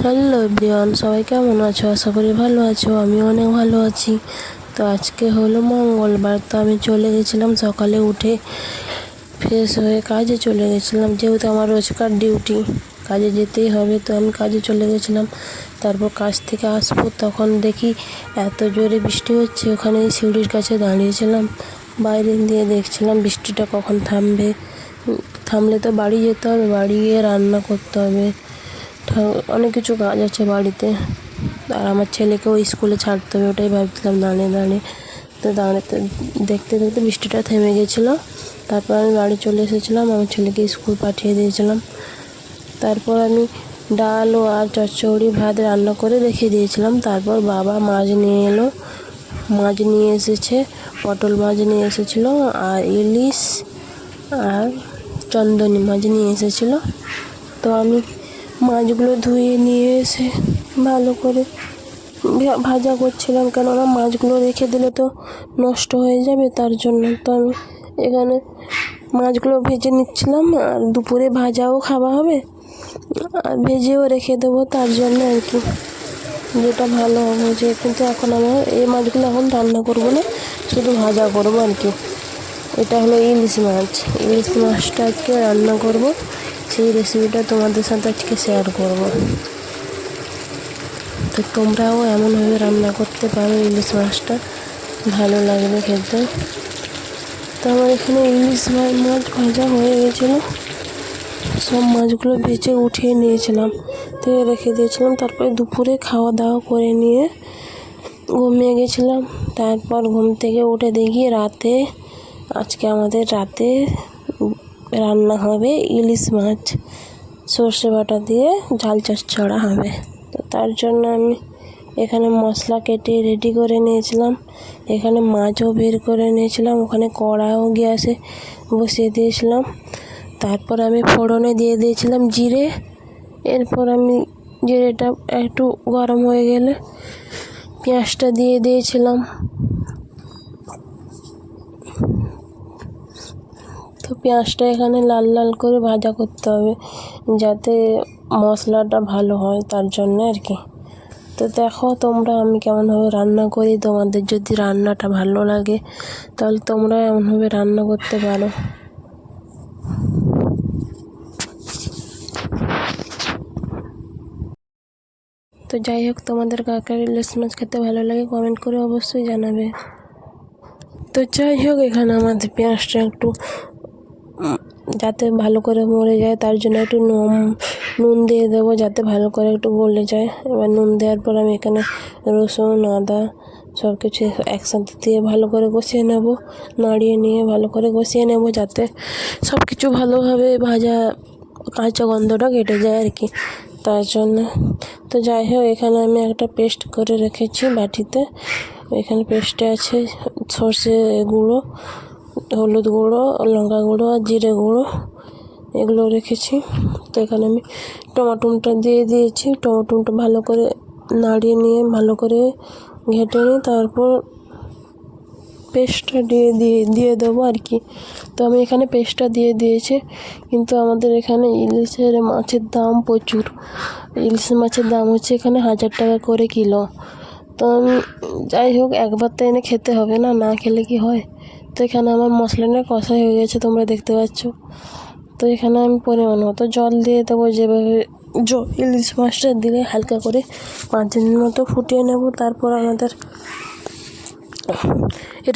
Hello everyone, সবাই কেমন আছো? আশা করি ভালো আছো আমি অনেক ভালো আছি। তো আজকে হলো মঙ্গলবার, তো আমি চলে গেছিলাম সকালে উঠে ফ্রেশ হয়ে কাজে চলে গেছিলাম, যেহেতু আমার রোজকার ডিউটি কাজে যেতেই হবে, তো আমি কাজে চলে গেছিলাম। তারপর কাজ থেকে আসব, তখন দেখি এত জোরে বৃষ্টি হচ্ছে, ওখানে সিঁড়ির কাছে দাঁড়িয়েছিলাম, বাইরে দিয়ে দেখছিলাম বৃষ্টিটা কখন থামবে। থামলে তো বাড়ি যেতে হবে, বাড়ি গিয়ে রান্না করতে হবে। অনেক কিছু কাজ আছে বাড়িতে। আর আমার ছেলেকেও স্কুলে ছাড়তে হবে, ওটাই ভাবছিলাম, দাঁড়িয়ে দাঁড়িয়ে। তো দাঁড়াতে দেখতে দেখতে বৃষ্টিটা থেমে গেছিল। তারপর আমি বাড়ি চলে এসেছিলাম, আমার ছেলেকে স্কুল পাঠিয়ে দিয়েছিলাম। তারপর আমি ডাল ও আর চচ্চড়ি ভাত রান্না করে রেখে দিয়েছিলাম। তারপর বাবা মাছ নিয়ে এলো। মাছ নিয়ে এসেছে, পটল মাছ নিয়ে এসেছিল, আর ইলিশ আর চন্দনী মাছ নিয়ে এসেছিল। তো আমি মাছগুলো ধুয়ে নিয়ে এসে ভালো করে ভাজা করছিলাম। কেননা মাছগুলো রেখে দিলে তো নষ্ট হয়ে যাবে, তার জন্য তো আমি এখানে মাছগুলো ভেজে নিচ্ছিলাম। আর দুপুরে ভাজাও খাওয়া হবে, আর ভেজেও রেখে দেবো, তার জন্য আর কি। যেটা ভালো হবে যে কিন্তু এখন আমার এই মাছগুলো এখন রান্না করব না, শুধু ভাজা করব আর কি। এটা হলো ইলিশ মাছ। ইলিশ মাছটা আজকে রান্না করব। সেই রেসিপিটা তোমাদের সাথে আজকে শেয়ার করব। তো তোমরাও এমনভাবে রান্না করতে পারো ইলিশ মাছটা। ভালো লাগবে খেতে। তো আমার এখানে ইলিশ মাছ ভাজা হয়ে গেছিল। সব মাছগুলো ভেজে উঠিয়ে নিয়েছিলাম। তো রেখে দিয়েছিলাম। তারপরে দুপুরে খাওয়া দাওয়া করে নিয়ে ঘুমিয়ে গেছিলাম। তারপর ঘুম থেকে উঠে দেখি রাতে, আজকে আমাদের রাতে রান্না হবে ইলিশ মাছ, সর্ষে বাটা দিয়ে ঝাল চচ্চড়া হবে। তো তার জন্য আমি এখানে মশলা কেটে রেডি করে নিয়েছিলাম। এখানে মাছও বের করে নিয়েছিলাম। ওখানে কড়াও গ্যাসে বসিয়ে দিয়েছিলাম। তারপর আমি ফোড়নে দিয়ে দিয়েছিলাম জিরে। এরপর আমি জিরেটা একটু গরম হয়ে গেলে পেঁয়াজটা দিয়ে দিয়েছিলাম। তো পেঁয়াজটা এখানে লাল লাল করে ভাজা করতে হবে যাতে মশলাটা ভালো হয় তার জন্য আর কি। তো দেখো তোমরা আমি কেমনভাবে রান্না করি, তোমাদের যদি রান্নাটা ভালো লাগে তাহলে তোমরা এমনভাবে রান্না করতে পারো। তো যাই হোক, তোমাদের কাকার ইলিশ মাছ খেতে ভালো লাগে কমেন্ট করে অবশ্যই জানাবে। তো যাই হোক, এখানে আমাদের পেঁয়াজটা একটু যাতে ভালো করে মরে যায়, তার জন্য একটু নুন নুন দিয়ে দেবো যাতে ভালো করে একটু গলে যায়। এবার নুন দেওয়ার পর আমি এখানে রসুন, আদা সব কিছু একসাথে দিয়ে ভালো করে কষিয়ে নেব, নাড়িয়ে নিয়ে ভালো করে কষিয়ে নেব যাতে সব কিছু ভালোভাবে ভাজা কাঁচা গন্ধটা কেটে যায় আর কি। তার জন্য তো যাই হোক, এখানে আমি একটা পেস্ট করে রেখেছি বাটিতে। এখানে পেস্টে আছে সর্ষে গুঁড়ো হলুদ গুঁড়ো, লঙ্কা গুঁড়ো আর জিরে গুঁড়ো, এগুলো রেখেছি। তো এখানে আমি টমাটোমটা দিয়ে দিয়েছি। টমাটোমটা ভালো করে নাড়িয়ে নিয়ে, ভালো করে ঘেটে নিই তারপর পেস্টটা দিয়ে দিয়ে দিয়ে দেবো আর কি। তো আমি এখানে পেস্টটা দিয়ে দিয়েছি, কিন্তু আমাদের এখানে ইলিশের মাছের দাম প্রচুর। ইলিশ মাছের দাম হচ্ছে এখানে হাজার টাকা করে কিলো। তো আমি যাই হোক, একবার তো এনে খেতে হবে না না খেলে কি হয়? তো এখানে আমার মশলাটা কষা হয়ে গেছে, তোমরা দেখতে পাচ্ছ। তো এখানে আমি পরিমাণ মতো জল দিয়ে দেবো যেভাবে ইলিশ মাছটা দিলে হালকা করে পাঁচ দিনের মতো ফুটিয়ে নেব। তারপর আমাদের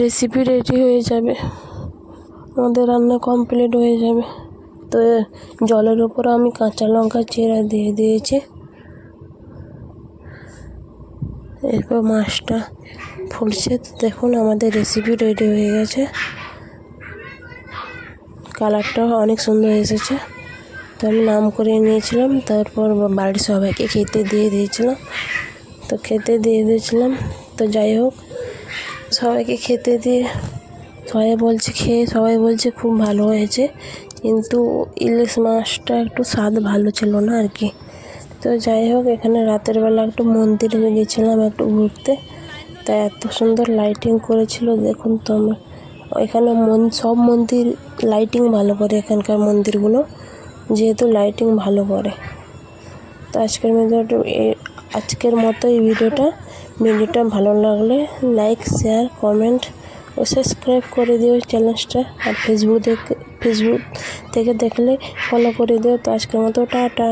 রেসিপি রেডি হয়ে যাবে। আমাদের রান্না কমপ্লিট হয়ে যাবে। তো জলের উপর আমি কাঁচা লঙ্কা চেরা দিয়ে দিয়েছি। এরপর মাছটা ফুটছে দেখুন, আমাদের রেসিপি রেডি হয়ে গেছে। কালারটাও অনেক সুন্দর এসেছে। তো আমি নাম করে নিয়েছিলাম। তারপর বাড়ির সবাইকে খেতে দিয়ে দিয়েছিলাম। তো খেতে দিয়ে দিয়েছিলাম। তো যাই হোক, সবাইকে খেতে দিয়ে, সবাই বলছে খেয়ে, সবাই বলছে খুব ভালো হয়েছে। কিন্তু ইলিশ মাছটা একটু স্বাদ ভালো ছিল না আর কি। তো যাই হোক, এখানে রাতের বেলা একটু মন্দিরে গেছিলাম একটু ঘুরতে। তা এত সুন্দর লাইটিং করেছিল, দেখুন তো আমার। এখানে মন, সব মন্দির লাইটিং ভালো করে, এখানকার মন্দিরগুলো। যেহেতু লাইটিং ভালো করে। তো তো আজকের ভিডিওটা আজকের মতো এই ভিডিওটা। ভিডিওটা ভালো লাগলে লাইক শেয়ার কমেন্ট ও সাবস্ক্রাইব করে দিও চ্যানেলটা আর ফেসবুক থেকে ফেসবুক থেকে দেখলে ফলো করে দিও। তো আজকের মতো টাটা।